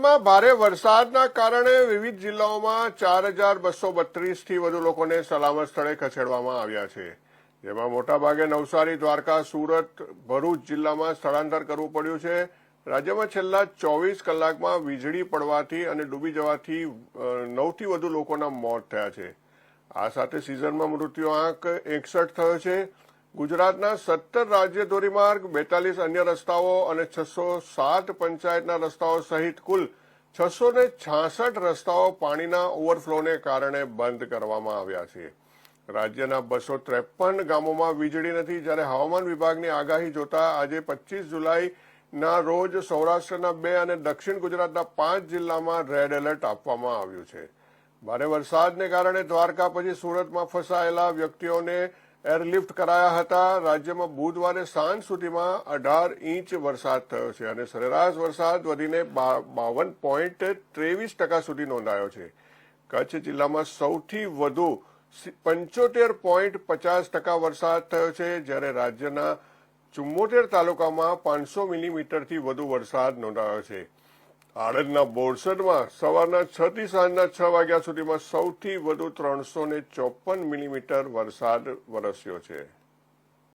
સુરતમાં ભારે વરસાદના કારણે વિવિધ જિલ્લાઓમાં ચાર હજાર બસો બત્રીસથી વધુ લોકોને સલામત સ્થળે ખસેડવામાં આવ્યા છે. જેમાં મોટાભાગે નવસારી, દ્વારકા, સુરત, ભરૂચ જિલ્લામાં સ્થળાંતર કરવું પડ્યું છે. રાજ્યમાં છેલ્લા ચોવીસ કલાકમાં વીજળી પડવાથી અને ડૂબી જવાથી નવથી વધુ લોકોના મોત થયા છે. આ સાથે સિઝનમાં મૃત્યુ આંક એકસઠ થયો છે. ગુજરાતના સત્તર રાજ્ય ધોરીમાર્ગ, બેતાલીસ અન્ય રસ્તાઓ અને છસો સાત પંચાયતના રસ્તાઓ સહિત કુલ છસો ને છાસઠ રસ્તાઓ પાણીના ઓવરફ્લોને કારણે બંધ કરવામાં આવ્યા છે. રાજ્યના બસો ત્રેપન ગામોમાં વીજળી નથી. જ્યારે હવામાન વિભાગની આગાહી જોતા આજે પચીસ જુલાઈના રોજ સૌરાષ્ટ્રના બે અને દક્ષિણ ગુજરાતના પાંચ જિલ્લામાં રેડ એલર્ટ આપવામાં આવ્યું છે. ભારે વરસાદને કારણે દ્વારકા પછી સુરતમાં ફસાયેલા વ્યક્તિઓને એરલિફ્ટ કરાયા હતા. રાજ્યમાં બુધવારે સાંજ સુધીમાં અઢાર ઇંચ વરસાદ થયો છે અને સરેરાશ વરસાદ વધીને બાવન પોઈન્ટ ત્રેવીસ ટકા સુધી નોંધાયો છે. કચ્છ જિલ્લામાં સૌથી વધુ પંચોતેર પોઈન્ટ પચાસ ટકા વરસાદ થયો છે. જ્યારે રાજ્યના ચુમ્મોતેર તાલુકામાં પાંચસો મિલીમીટરથી વધુ વરસાદ નોંધાયો છે. આણંદના બોરસદમાં સવારના છ થી સાંજના છ વાગ્યા સુધીમાં સૌથી વધુ ત્રણસો ચોપન મિલીમીટર વરસાદ વરસ્યો છે.